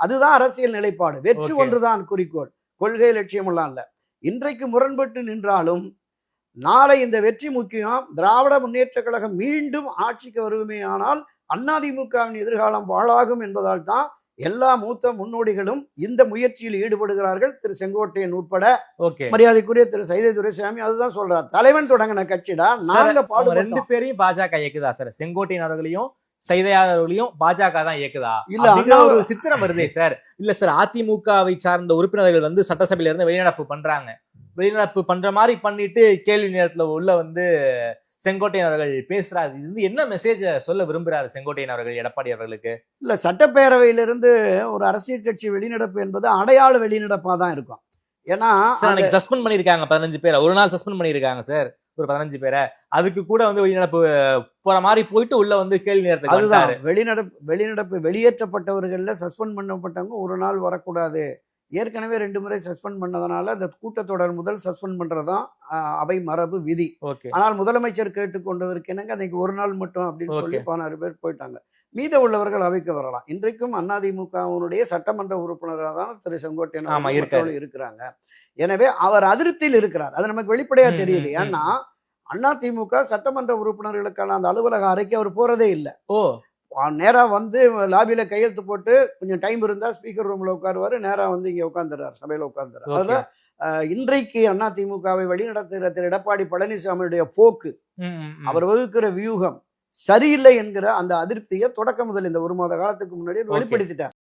அதுதான் அரசியல் நிலைப்பாடு. வெற்றி. ஒன்றுதான் குறிக்கோள். கொள்கை லட்சியமெல்லாம் இல்ல. இன்றைக்கு முரண்பட்டு நின்றாலும் நாளை இந்த வெற்றி முக்கியம். திராவிட முன்னேற்ற கழகம் மீண்டும் ஆட்சிக்கு வருமே ஆனால் அதிமுகவின் எதிர்காலம் பாழாகும் என்பதால் தான் எல்லா மூத்த முன்னோடிகளும் இந்த முயற்சியில் ஈடுபடுகிறார்கள். திரு செங்கோட்டையன் உட்பட ஓகே. மரியாதைக்குரிய திரு சைதை துரைசாமி அதுதான் சொல்றார். தலைவன் தொடங்கின கட்சிடா? நாங்க அவங்க ரெண்டு பேரையும் பாஜக இயக்குதா சார்? செங்கோட்டையன் அவர்களையும் சைதையார் அவர்களையும் பாஜக தான் இயக்குதா? இல்ல, ஒரு சித்திரம் வருதே சார். இல்ல சார் அதிமுகவை சார்ந்த உறுப்பினர்கள் வந்து சட்டசபையில இருந்து வெளிநடப்பு பண்றாங்க. வெளிநடப்பு பண்ற மாதிரி பண்ணிட்டு கேள்வி நேரத்துல உள்ள வந்து செங்கோட்டையன் அவர்கள் பேசுறாரு. இது வந்து என்ன மெசேஜ சொல்ல விரும்புறாரு செங்கோட்டையன் அவர்கள் எடப்பாடி அவர்களுக்கு? இல்ல சட்டப்பேரவையிலிருந்து ஒரு அரசியல் கட்சி வெளிநடப்பு என்பது அடையாள வெளிநடப்பா தான் இருக்கும். ஏன்னா சஸ்பெண்ட் பண்ணிருக்காங்க பதினஞ்சு பேரை. ஒரு நாள் சஸ்பெண்ட் பண்ணிருக்காங்க சார். ஒரு பதினஞ்சு பேரை அதுக்கு கூட வந்து வெளிநடப்பு போற மாதிரி போயிட்டு உள்ள வந்து கேள்வி நேரத்துக்கு அதுதான். வெளிநடப்பு வெளிநடப்பு வெளியேற்றப்பட்டவர்கள்ல சஸ்பெண்ட் பண்ணப்பட்டவங்க ஒரு நாள் வரக்கூடாது. ஏற்கனவே ரெண்டு முறை சஸ்பெண்ட் பண்ணதுனால அந்த கூட்டத்தொடர் முதல் சஸ்பெண்ட் பண்றதுதான் அவை மரபு விதி. ஆனால் முதலமைச்சர் கேட்டுக்கொண்டதற்கு என்னங்க அன்னைக்கு ஒரு நாள் மட்டும் அப்படின்னு சொல்லி. பதினாறு பேர் போயிட்டாங்க. மீத உள்ளவர்கள் அவைக்கு வரலாம். இன்றைக்கும் அதிமுகவினுடைய சட்டமன்ற உறுப்பினராக தான் திரு செங்கோட்டையன் இருக்கிறாங்க. எனவே அவர் அதிருப்தியில் இருக்கிறார். அது நமக்கு வெளிப்படையா தெரியுது. ஏன்னா அதிமுக சட்டமன்ற உறுப்பினர்களுக்கான அந்த அலுவலக அறைக்கு அவர் போறதே இல்லை. ஓ. நேரா வந்து லாபியில கையெழுத்து போட்டு கொஞ்சம் டைம் இருந்தா ஸ்பீக்கர் ரூம்ல உட்காருவாரு. நேரா வந்து இங்க உட்காந்துறாரு சபையில உட்காந்துறாரு அதுல இன்றைக்கு அதிமுகவை வழிநடத்துகிற திரு எடப்பாடி பழனிசாமியுடைய போக்கு. அவர் வகுக்கிற வியூகம் சரியில்லை என்கிற அந்த அதிருப்தியை தொடக்க முதல் இந்த ஒரு மாத காலத்துக்கு முன்னாடி. வெளிப்படுத்திட்டார்.